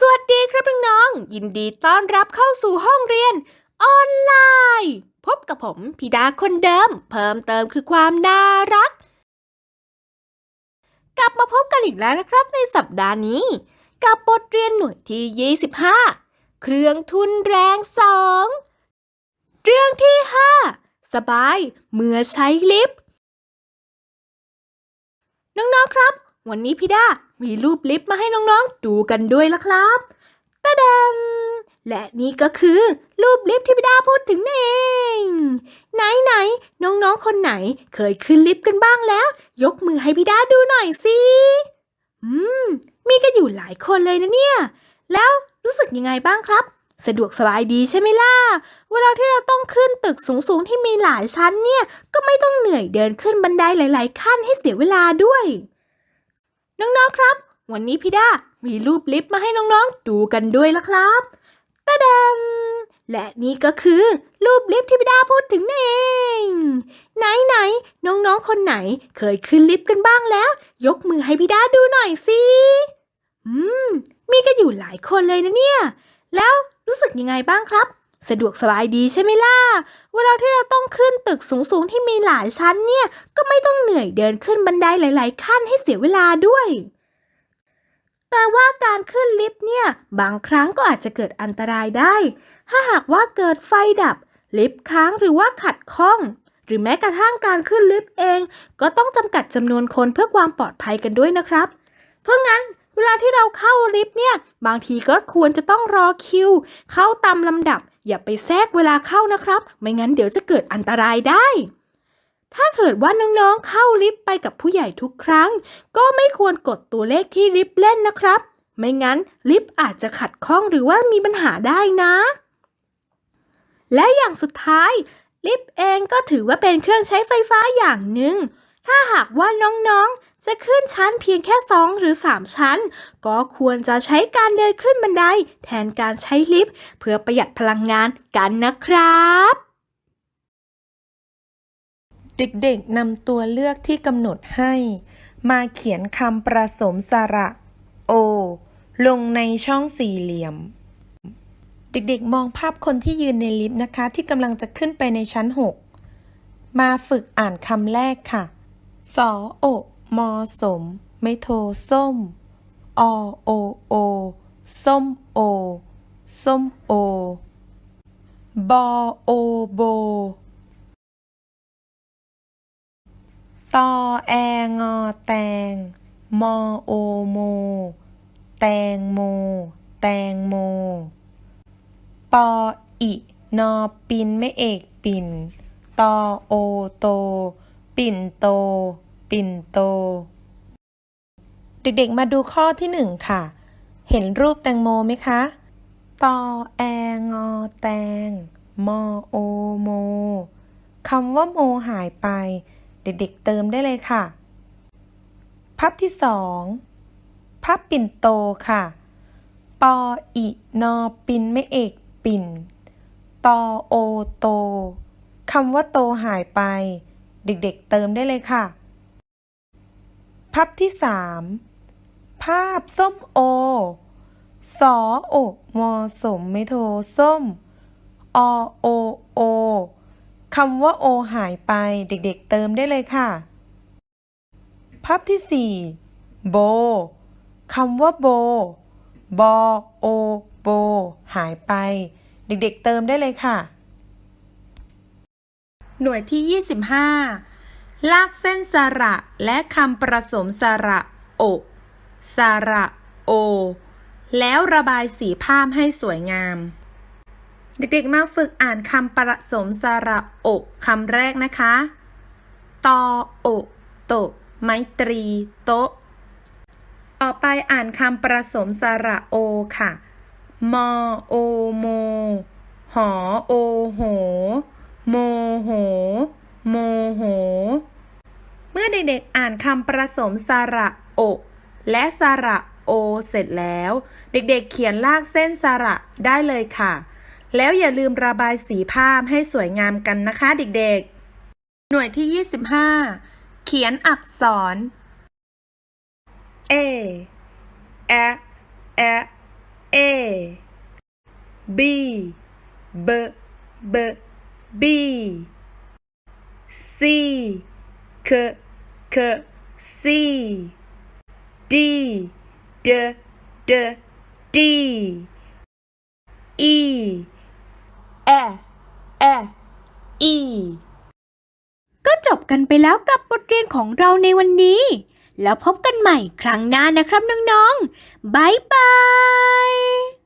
สวัสดีครับน้องๆยินดีต้อนรับเข้าสู่ห้องเรียน ออนไลน์ พบกับผมพิดาคนเดิม เพิ่มเติมคือความน่ารัก กลับมาพบกันอีกแล้วนะครับในสัปดาห์นี้ กับบทเรียนหน่วยที่ 25 เครื่องทุนแรงสองเรื่องที่ 5 สบายเมื่อใช้ลิฟต์น้องๆครับ วันนี้พี่ดามีรูปลิฟต์มาให้น้องๆ ดูกันด้วยละครับตะดันและนี่ก็คือรูปลิฟต์ที่พี่ดาพูดถึงนเอง ไหนไหนๆน้องๆคนไหนเคยขึ้นลิฟต์กันบ้างแล้ว ยกมือให้พี่ดาดูหน่อยสิอืม มีกันอยู่หลายคนเลยนะเนี่ย แล้วรู้สึกยังไงบ้างครับ สะดวกสบายดีใช่ไหมล่ะ เวลาที่เราต้องขึ้นตึกสูงๆที่มีหลายชั้นเนี่ย ก็ไม่ต้องเหนื่อยเดินขึ้นบันไดหลาย ๆ ขั้นให้เสียเวลาด้วย น้องๆครับ วันนี้พี่ดามีรูปลิฟต์มาให้น้องๆ ดูกันด้วยละครับตะดันและนี่ก็คือรูปลิฟต์ที่พี่ดาพูดถึงเองไหนไหนๆน้องๆคนไหนเคยขึ้นลิฟต์กันบ้างแล้ว ยกมือให้พี่ดาดูหน่อยสิอืม มีกันอยู่หลายคนเลยนะเนี่ย แล้วรู้สึกยังไงบ้างครับ สะดวกสบายดีใช่ไหมล่ะ เวลาที่เราต้องขึ้นตึกสูงๆ ที่มีหลายชั้นเนี่ย ก็ไม่ต้องเหนื่อยเดินขึ้นบันไดหลาย ๆ ขั้นให้เสียเวลาด้วย แต่ว่าการขึ้นลิฟต์เนี่ย บางครั้งก็อาจจะเกิดอันตรายได้ ถ้าหากว่าเกิดไฟดับ ลิฟต์ค้างหรือว่าขัดข้อง หรือแม้กระทั่งการขึ้นลิฟต์เอง ก็ต้องจำกัดจำนวนคนเพื่อความปลอดภัยกันด้วยนะครับ เพราะงั้นเวลาที่เราเข้าลิฟต์เนี่ย บางทีก็ควรจะต้องรอคิว เข้าตามลำดับ อย่าไปแทรกเวลาเข้านะครับ ไม่งั้นเดี๋ยวจะเกิดอันตรายได้ ถ้าเกิดว่าน้องๆเข้าลิฟต์ไปกับผู้ใหญ่ทุกครั้ง ก็ไม่ควรกดตัวเลขที่ลิฟต์เล่นนะครับ ไม่งั้นลิฟต์อาจจะขัดข้องหรือว่ามีปัญหาได้นะ และอย่างสุดท้าย ลิฟต์เองก็ถือว่าเป็นเครื่องใช้ไฟฟ้าอย่างหนึ่งถ้าหากว่าน้องๆ จะขึ้นชั้นเพียงแค่ 2 หรือ 3 ชั้น ก็ควรจะใช้การเดินขึ้นบันได แทนการใช้ลิฟต์เพื่อประหยัดพลังงานกันนะครับ เด็กๆนำตัวเลือกที่กำหนดให้ มาเขียนคำประสมสระ โอ ลงในช่องสี่เหลี่ยม เด็กๆมองภาพคนที่ยืนในลิฟต์นะคะ ที่กำลังจะขึ้นไปในชั้น 6 มาฝึกอ่านคำแรกค่ะ สอโอ มอสม ไม่โทส้ม อโอโอ ส้มโอ ส้มโอ บอโอโบ ตอแองอแตง มอโอโม แตงโม แตงโม ปออินอปินไม่เอกปิ่น ตอโอโต ปิ่นโต ปิ่นโต เด็กๆ มาดูข้อที่หนึ่งค่ะ เห็นรูปแตงโมไหมคะ ตอแองอแตง มอโอโมคำว่าโมหายไป เด็กๆ เติมได้เลยค่ะ พับที่สองพับปิ่นโตค่ะ ปออินอปินไม่เอกปิ่น ตอโอโตคำว่าโตหายไป เด็กๆเติมได้เลยค่ะ พับที่สามภาพส้มโอ สอโอมอสมไม่โทส้ม อโอโอคำว่าโอหายไปเด็กๆเติมได้เลยค่ะ ภาพที่สี่โบคำว่าโบ บอโอโบ หายไป เด็กๆเติมได้เลยค่ะ หน่วยที่ 25 ลากเส้นสระและคำประสมสระโอสระโอ แล้วระบายสีภาพให้สวยงาม เด็กๆ มาฝึกอ่านคำประสมสระโอคำแรกนะคะ ตอโอโตไมตรีโตต่อไปอ่านคำประสมสระโอค่ะ มอโอโม หอโอโห โมโห โมโห เมื่อเด็กๆอ่านคำประสมสระโอกและสระโอ เสร็จแล้ว เด็กๆเขียนลากเส้นสระได้เลยค่ะ แล้วอย่าลืมระบายสีภาพให้สวยงามกันนะคะเด็กๆ หน่วยที่ 25 เขียนอักษร A แอะแอะ A B B B B C K K C D D D D E F F E ก็จบกันไปแล้วกับบทเรียนของเราในวันนี้ แล้วพบกันใหม่ครั้งหน้านะครับน้องๆบายบาย